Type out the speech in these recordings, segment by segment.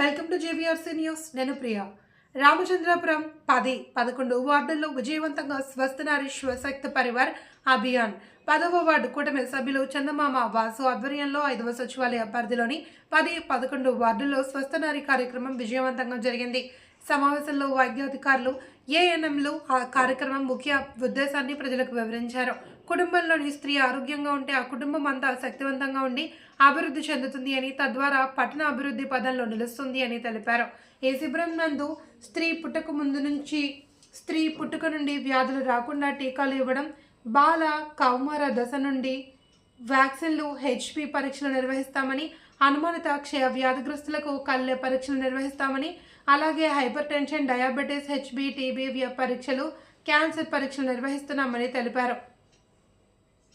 Welcome to JBRC news నేను ప్రియా. రామచంద్రాపురం పది పదకొండు వార్డుల్లో విజయవంతంగా స్వస్థ నారీ పరివార్ అభియాన్. పదవ వార్డు కూటమి సభ్యులు చందమామ వాసు ఆధ్వర్యంలో ఐదవ సచివాలయ పరిధిలోని పది పదకొండు వార్డుల్లో స్వస్థ నారీ కార్యక్రమం విజయవంతంగా జరిగింది. సమావేశంలో వైద్యాధికారులు ఏఎన్ఎంలు ఆ కార్యక్రమం ముఖ్య ఉద్దేశాన్ని ప్రజలకు వివరించారు. కుటుంబంలోని స్త్రీ ఆరోగ్యంగా ఉంటే ఆ కుటుంబం అంతా శక్తివంతంగా ఉండి అభివృద్ధి చెందుతుంది అని తద్వారా పట్టణ అభివృద్ధి పదంలో నిలుస్తుంది అని తెలిపారు. ఈ శిబిరం నందు స్త్రీ పుట్టక ముందు నుంచి స్త్రీ పుట్టుక నుండి వ్యాధులు రాకుండా టీకాలు ఇవ్వడం బాల కౌమార దశ నుండి వ్యాక్సిన్లు హెచ్పి పరీక్షలు నిర్వహిస్తామని అనుమానిత క్షయ వ్యాధిగ్రస్తులకు కళ్ళె పరీక్షలు నిర్వహిస్తామని అలాగే hypertension diabetes HB TB పరీక్షలు క్యాన్సర్ పరీక్షలు నిర్వహిస్తున్నామని తెలిపారు.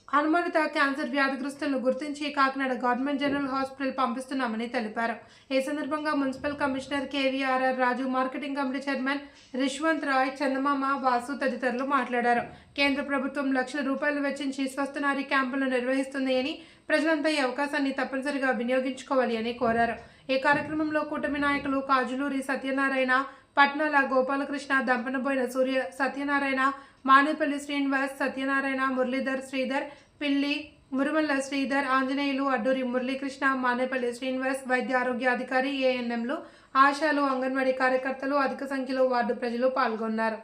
అనుమానిత క్యాన్సర్ వ్యాధిగ్రస్తులను గుర్తించి కాకినాడ గవర్నమెంట్ జనరల్ హాస్పిటల్ పంపిస్తున్నామని తెలిపారు. ఈ సందర్భంగా municipal commissioner KVRR Raju marketing committee chairman Rishwanth Rai Chandamama Vasu తదితరులు మాట్లాడారు. కేంద్ర ప్రభుత్వం లక్షల రూపాయలు వెచ్చించి స్వస్థనారి క్యాంపులను నిర్వహిస్తుంది అని ప్రజలంతా ఈ అవకాశాన్ని తప్పనిసరిగా వినియోగించుకోవాలి అని కోరారు. ఈ కార్యక్రమంలో కూటమి నాయకులు కాజులూరి సత్యనారాయణ పట్నాల గోపాలకృష్ణ దంపనబోయిన సూర్య సత్యనారాయణ మానేపల్లి శ్రీనివాస్ సత్యనారాయణ మురళీధర్ శ్రీధర్ పిల్లి మురుమల్ల శ్రీధర్ ఆంజనేయులు అడ్డూరి మురళీకృష్ణ మానేపల్లి శ్రీనివాస్ వైద్య ఆరోగ్య అధికారి ఏఎన్ఎంలు ఆశాలు అంగన్వాడీ కార్యకర్తలు అధిక సంఖ్యలో వార్డు ప్రజలు పాల్గొన్నారు.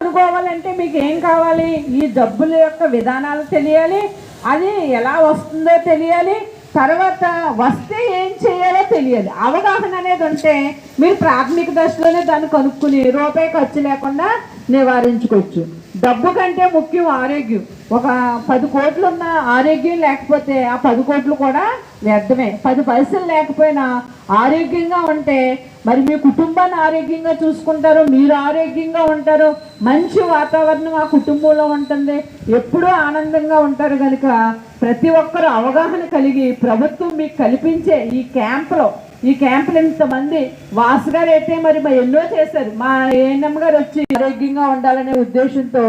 అనుకోవాలంటే మీకు ఏం కావాలి? ఈ జబ్బుల యొక్క విధానాలు తెలియాలి. అది ఎలా వస్తుందో తెలియాలి తర్వాత వస్తే ఏం చేయాలో తెలియాలి. అవగాహన అనేది ఉంటే మీరు ప్రాథమిక దశలోనే దాన్ని కనుక్కుని రూపాయి ఖర్చు లేకుండా నివారించుకోవచ్చు. డబ్బు కంటే ముఖ్యం ఆరోగ్యం. ఒక పది కోట్లు ఉన్న ఆరోగ్యం లేకపోతే ఆ పది కోట్లు కూడా వ్యర్థమే. పది పైసలు లేకపోయినా ఆరోగ్యంగా ఉంటే మరి మీ కుటుంబాన్ని ఆరోగ్యంగా చూసుకుంటారు మీరు ఆరోగ్యంగా ఉంటారు మంచి వాతావరణం ఆ కుటుంబంలో ఉంటుంది. ఎప్పుడూ ఆనందంగా ఉంటారు కనుక ప్రతి ఒక్కరూ అవగాహన కలిగి ప్రభుత్వం మీకు కల్పించే ఈ క్యాంపులో ఈ క్యాంపులు ఇంతమంది వాసు గారు అయితే మరి మా ఎన్నో చేశారు. మా ఏఎన్ఎం గారు వచ్చి ఆరోగ్యంగా ఉండాలనే ఉద్దేశంతో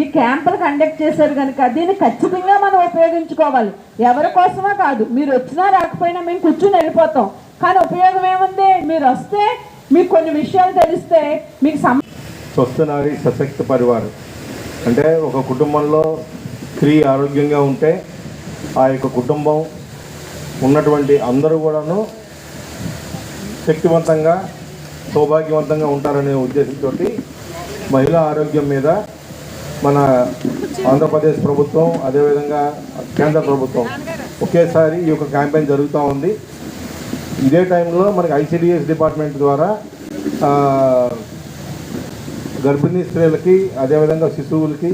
ఈ క్యాంపులు కండక్ట్ చేశారు కనుక దీన్ని ఖచ్చితంగా మనం ఉపయోగించుకోవాలి. ఎవరి కోసమో కాదు మీరు వచ్చినా రాకపోయినా మేము కూర్చుని వెళ్ళిపోతాం. కానీ ఉపయోగం ఏముంది? మీరు వస్తే మీకు కొన్ని విషయాలు తెలిస్తే మీకు సమ స్వస్థ సశక్త పరివారం. అంటే ఒక కుటుంబంలో స్త్రీ ఆరోగ్యంగా ఉంటే ఆ యొక్క కుటుంబం ఉన్నటువంటి అందరూ కూడాను శక్తివంతంగా సౌభాగ్యవంతంగా ఉంటారనే ఉద్దేశంతో మహిళా ఆరోగ్యం మీద మన ఆంధ్రప్రదేశ్ ప్రభుత్వం అదేవిధంగా కేంద్ర ప్రభుత్వం ఒకేసారి ఈ యొక్క క్యాంపెయిన్ జరుగుతూ ఉంది. ఇదే టైంలో మనకి ఐసిడిఎస్ డిపార్ట్మెంట్ ద్వారా గర్భిణీ స్త్రీలకి అదేవిధంగా శిశువులకి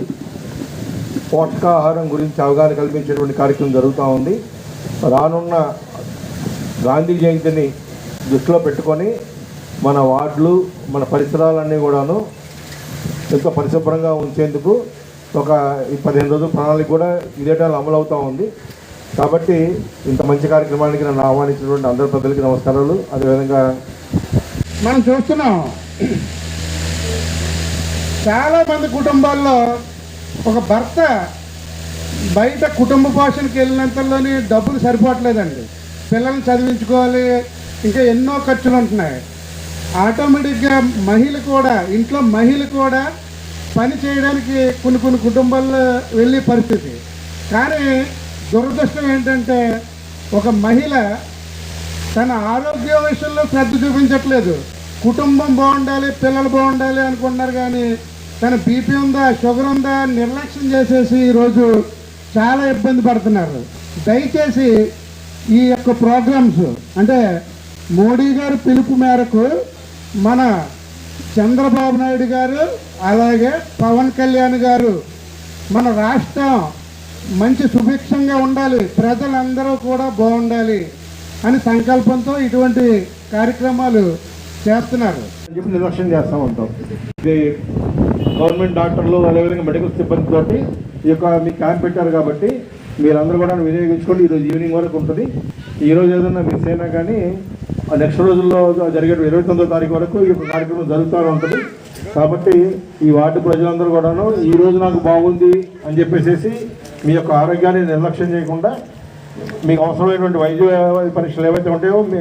పోషకాహారం గురించి అవగాహన కల్పించేటువంటి కార్యక్రమం జరుగుతూ ఉంది. రానున్న గాంధీ జయంతిని దృష్టిలో పెట్టుకొని మన వార్డులు మన పరిసరాలన్నీ కూడాను ఎంతో పరిశుభ్రంగా ఉంచేందుకు ఒక పదిహేను రోజుల ప్రణాళిక కూడా ఇదే టైంలో అమలు అవుతూ ఉంది. కాబట్టి ఇంత మంచి కార్యక్రమానికి నన్ను ఆహ్వానించినటువంటి అందరి ప్రజలకి నమస్కారాలు. అదేవిధంగా మనం చూస్తున్నాం. చాలా మంది కుటుంబాల్లో ఒక భర్త బయట కుటుంబ పోషణకి వెళ్ళినంతలోనే డబ్బులు సరిపోవట్లేదండి. పిల్లల్ని చదివించుకోవాలి ఇంకా ఎన్నో ఖర్చులు ఉంటున్నాయి. ఆటోమేటిక్గా మహిళ కూడా ఇంట్లో మహిళ కూడా పని చేయడానికి కొన్ని కొన్ని కుటుంబాల్లో వెళ్ళే పరిస్థితి. కానీ దురదృష్టం ఏంటంటే ఒక మహిళ తన ఆరోగ్య విషయంలో శ్రద్ధ చూపించట్లేదు. కుటుంబం బాగుండాలి పిల్లలు బాగుండాలి అనుకుంటున్నారు కానీ తన బీపీ ఉందా షుగర్ ఉందా నిర్లక్ష్యం చేసేసి ఈరోజు చాలా ఇబ్బంది పడుతున్నారు. దయచేసి ఈ యొక్క ప్రోగ్రామ్స్ అంటే మోడీ గారు పిలుపు మేరకు మన చంద్రబాబు నాయుడు గారు అలాగే పవన్ కళ్యాణ్ గారు మన రాష్ట్రం మంచి సుభిక్షంగా ఉండాలి. ప్రజలందరూ కూడా బాగుండాలి అని సంకల్పంతో ఇటువంటి కార్యక్రమాలు చేస్తున్నారు. చెప్పి నిర్లక్ష్యం చేస్తూ ఉంటాం. ఇది గవర్నమెంట్ డాక్టర్లు అదేవిధంగా మెడికల్ సిబ్బందితో ఈ యొక్క మీ క్యాంప్ పెట్టారు కాబట్టి మీరందరూ కూడా వినియోగించుకోండి. ఈరోజు ఈవినింగ్ వరకు ఉంటుంది. ఈ రోజు ఏదైనా మిస్ అయినా కానీ నెక్స్ట్ రోజుల్లో జరిగే ఇరవై తొమ్మిదో తారీఖు వరకు ఈ కార్యక్రమం జరుగుతూ ఉంటుంది. కాబట్టి ఈ వార్డు ప్రజలందరూ కూడాను ఈ రోజు నాకు బాగుంది అని చెప్పేసి మీ యొక్క ఆరోగ్యాన్ని నిర్లక్ష్యం చేయకుండా మీకు అవసరమైనటువంటి వైద్య పరీక్షలు ఏవైతే ఉంటాయో మీ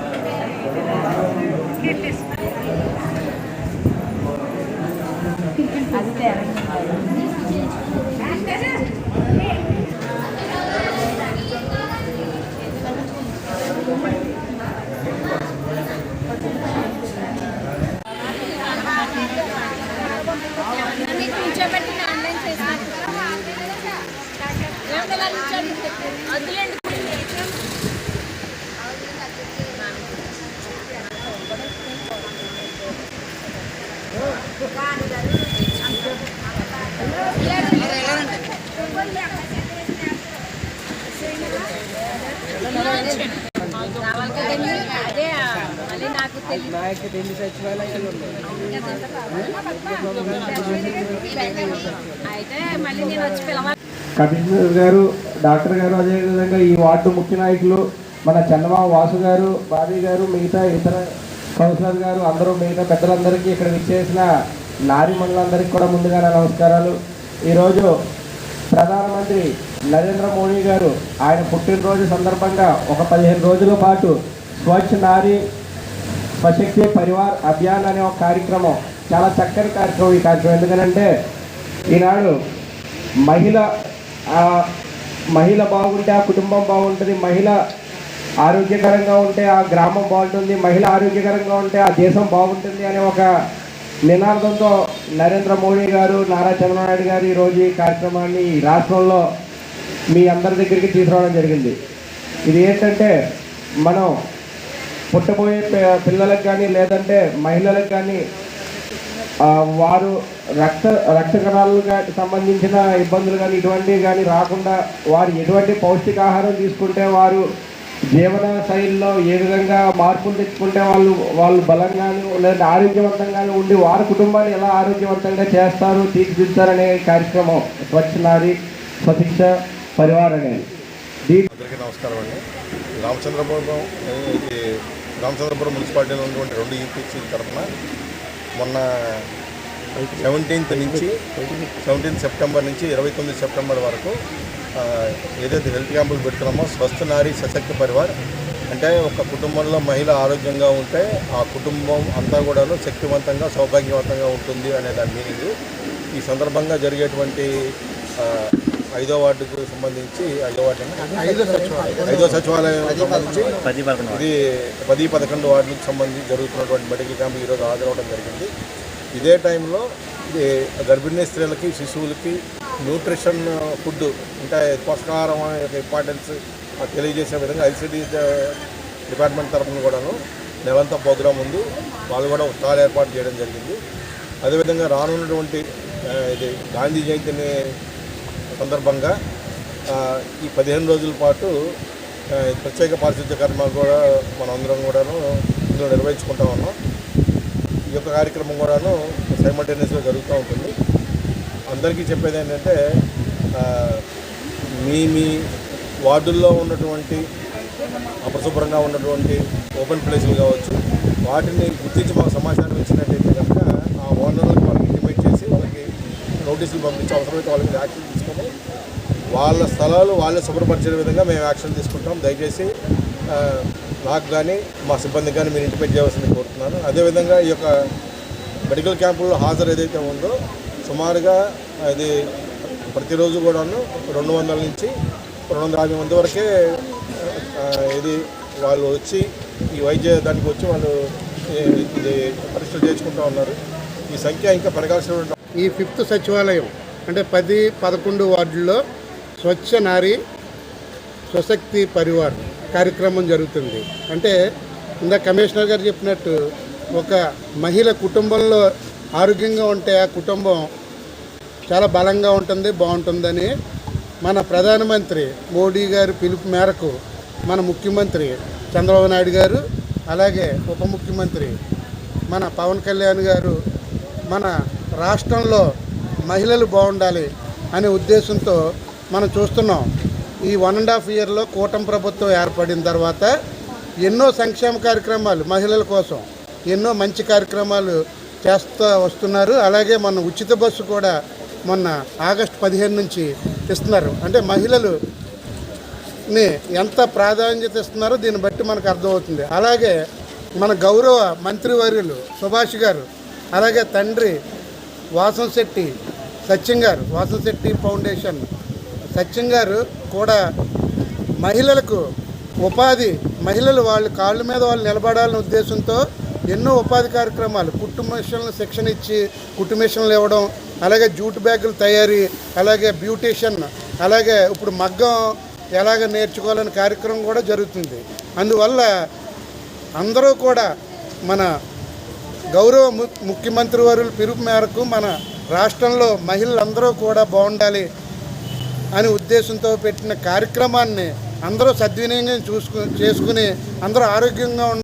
కమిషనర్ గారు డాక్టర్ గారు అదేవిధంగా ఈ వార్డు ముఖ్య నాయకులు మన చందమామ వాసు గారు బాబీ గారు మిగతా ఇతర కౌన్సిలర్ గారు అందరూ మిగతా పెద్దలందరికీ ఇక్కడ విచ్చేసిన నారీ మండలందరికీ కూడా ముందుగా నా నమస్కారాలు. ఈరోజు ప్రధానమంత్రి నరేంద్ర మోడీ గారు ఆయన పుట్టినరోజు సందర్భంగా ఒక పదిహేను రోజుల పాటు స్వచ్ఛ నారీ స్వశక్తి పరివార్ అభియాన్ అనే ఒక కార్యక్రమం చాలా చక్కని కార్యక్రమం ఈ కార్యక్రమం. ఎందుకంటే ఈనాడు మహిళ మహిళ బాగుంటే ఆ కుటుంబం బాగుంటుంది మహిళ ఆరోగ్యకరంగా ఉంటే ఆ గ్రామం బాగుంటుంది మహిళ ఆరోగ్యకరంగా ఉంటే ఆ దేశం బాగుంటుంది అనే ఒక నినాదంతో నరేంద్ర మోడీ గారు నారా చంద్రబాబు గారు ఈరోజు ఈ కార్యక్రమాన్ని ఈ రాష్ట్రంలో మీ అందరి దగ్గరికి తీసుకురావడం జరిగింది. ఇది ఏంటంటే మనం పుట్టబోయే పిల్లలకు కానీ లేదంటే మహిళలకు కానీ వారు రక్త రక్త కణాలకు సంబంధించిన ఇబ్బందులు కానీ ఇటువంటివి కానీ రాకుండా వారు ఎటువంటి పౌష్టికాహారం తీసుకుంటే వారు జీవన శైలిలో ఏ విధంగా మార్పులు తెచ్చుకుంటే వాళ్ళు వాళ్ళు బలంగాను లేదా ఆరోగ్యవంతంగాను ఉండి వారి కుటుంబాన్ని ఎలా ఆరోగ్యవంతంగా చేస్తారు తీర్చిదిద్దారనే కార్యక్రమం స్వచ్ఛ నారి స్వశిక్ష పరివార్ అనేది. అందరికీ నమస్కారం అండి. రామచంద్రపురం రామచంద్రపురం మున్సిపాలిటీలో ఉన్నటువంటి రెండు యూపీసీ తరఫున మొన్న సెవెంటీన్త్ నుంచి సెవెంటీన్త్ సెప్టెంబర్ నుంచి ఇరవై తొమ్మిది సెప్టెంబర్ వరకు ఏదైతే హెల్త్ క్యాంపులు పెడుతున్నామో స్వస్థ నారీ సశక్తి పరివార్ అంటే ఒక కుటుంబంలో మహిళ ఆరోగ్యంగా ఉంటే ఆ కుటుంబం అంతా కూడాను శక్తివంతంగా సౌభాగ్యవంతంగా ఉంటుంది అనే దాని మీనింగ్ ఈ సందర్భంగా జరిగేటువంటి ఐదో వార్డుకు సంబంధించి ఐదో వార్డు ఐదో సచివాలయం. ఐదో సచివాలయం సంబంధించి ఇది పది పదకొండు వార్డులకు సంబంధించి జరుగుతున్నటువంటి మెడికల్ క్యాంప్ ఈరోజు హాజరవడం జరిగింది. ఇదే టైంలో ఇది గర్భిణీ స్త్రీలకి శిశువులకి న్యూట్రిషన్ ఫుడ్ అంటే పోషకాహారం యొక్క ఇంపార్టెన్స్ తెలియజేసే విధంగా ఐసిడి డిపార్ట్మెంట్ తరఫున కూడాను నెలంతా ప్రోగ్రాం ఉంది. వాళ్ళు కూడా ఒక స్టాల్ ఏర్పాటు చేయడం జరిగింది. అదేవిధంగా రానున్నటువంటి ఇది గాంధీ జయంతిని సందర్భంగా ఈ పదిహేను రోజుల పాటు ప్రత్యేక పారిశుద్ధ్య కర్మాలు కూడా మనందరం కూడాను ఇందులో నిర్వహించుకుంటా ఉన్నాం. ఈ యొక్క కార్యక్రమం కూడాను సైమల్టేనియస్గా జరుగుతూ ఉంటుంది. అందరికీ చెప్పేది ఏంటంటే మీ మీ వార్డుల్లో ఉన్నటువంటి అపరిశుభ్రంగా ఉన్నటువంటి ఓపెన్ ప్లేసులు కావచ్చు వాటిని గుర్తించి మాకు సమాచారం ఇచ్చినట్టయితే కనుక ఆ ఓనర్లకు నోటీసులు పంపించి అవసరమైతే వాళ్ళ మీద యాక్షన్ తీసుకొని వాళ్ళ స్థలాలు వాళ్ళే శుభ్రపరిచే విధంగా మేము యాక్షన్ తీసుకుంటాం. దయచేసి నాకు కానీ మా సిబ్బందికి కానీ మీరు ఇంటిమేట్ చేయవలసింది కోరుతున్నాను. అదేవిధంగా ఈ యొక్క మెడికల్ క్యాంపుల్లో హాజరు ఏదైతే ఉందో సుమారుగా అది ప్రతిరోజు కూడాను రెండు వందల నుంచి రెండు వందల యాభై మంది వరకే ఇది వాళ్ళు వచ్చి ఈ వైద్య దానికి వచ్చి వాళ్ళు ఇది పరీక్షలు చేసుకుంటూ ఉన్నారు. ఈ సంఖ్య ఇంకా పెరగాల్సిన ఈ ఫిఫ్త్ సచివాలయం అంటే పది పదకొండు వార్డుల్లో స్వచ్ఛ నారీ స్వశక్తి పరివార్ కార్యక్రమం జరుగుతుంది. అంటే ఇందా కమిషనర్ గారు చెప్పినట్టు ఒక మహిళ కుటుంబంలో ఆరోగ్యంగా ఉంటే ఆ కుటుంబం చాలా బలంగా ఉంటుంది బాగుంటుందని మన ప్రధానమంత్రి మోడీ గారి పిలుపు మేరకు మన ముఖ్యమంత్రి చంద్రబాబు నాయుడు గారు అలాగే ఉప ముఖ్యమంత్రి మన పవన్ కళ్యాణ్ గారు మన రాష్ట్రంలో మహిళలు బాగుండాలి అనే ఉద్దేశంతో మనం చూస్తున్నాం. ఈ వన్ అండ్ హాఫ్ ఇయర్లో కూటమి ప్రభుత్వం ఏర్పడిన తర్వాత ఎన్నో సంక్షేమ కార్యక్రమాలు మహిళల కోసం ఎన్నో మంచి కార్యక్రమాలు చేస్తూ వస్తున్నారు. అలాగే మన ఉచిత బస్సు కూడా మొన్న ఆగస్టు పదిహేను నుంచి ఇస్తున్నారు. అంటే మహిళలు ని ఎంత ప్రాధాన్యత ఇస్తున్నారో దీన్ని బట్టి మనకు అర్థమవుతుంది. అలాగే మన గౌరవ మంత్రివర్యులు సుభాష్ గారు అలాగే తండ్రి వాసం శెట్టి సత్యం గారు వాసం శెట్టి ఫౌండేషన్. సత్యం గారు కూడా మహిళలకు ఉపాధి మహిళలు వాళ్ళ కాళ్ళ మీద వాళ్ళు నిలబడాలనే ఉద్దేశంతో ఎన్నో ఉపాధి కార్యక్రమాలు కుట్టు మిషన్లు శిక్షణ ఇచ్చి కుట్టు మిషన్లు ఇవ్వడం అలాగే జూట్ బ్యాగులు తయారీ అలాగే బ్యూటీషియన్ అలాగే ఇప్పుడు మగ్గం ఎలాగ నేర్చుకోవాలనే కార్యక్రమం కూడా జరుగుతుంది. అందువల్ల అందరూ కూడా మన గౌరవ ముఖ్యమంత్రి వారు పిలుపు మేరకు మన రాష్ట్రంలో మహిళలందరూ కూడా బాగుండాలి అనే ఉద్దేశంతో పెట్టిన కార్యక్రమాన్ని అందరూ సద్వినియోగం చూసుకు చేసుకుని అందరూ ఆరోగ్యంగా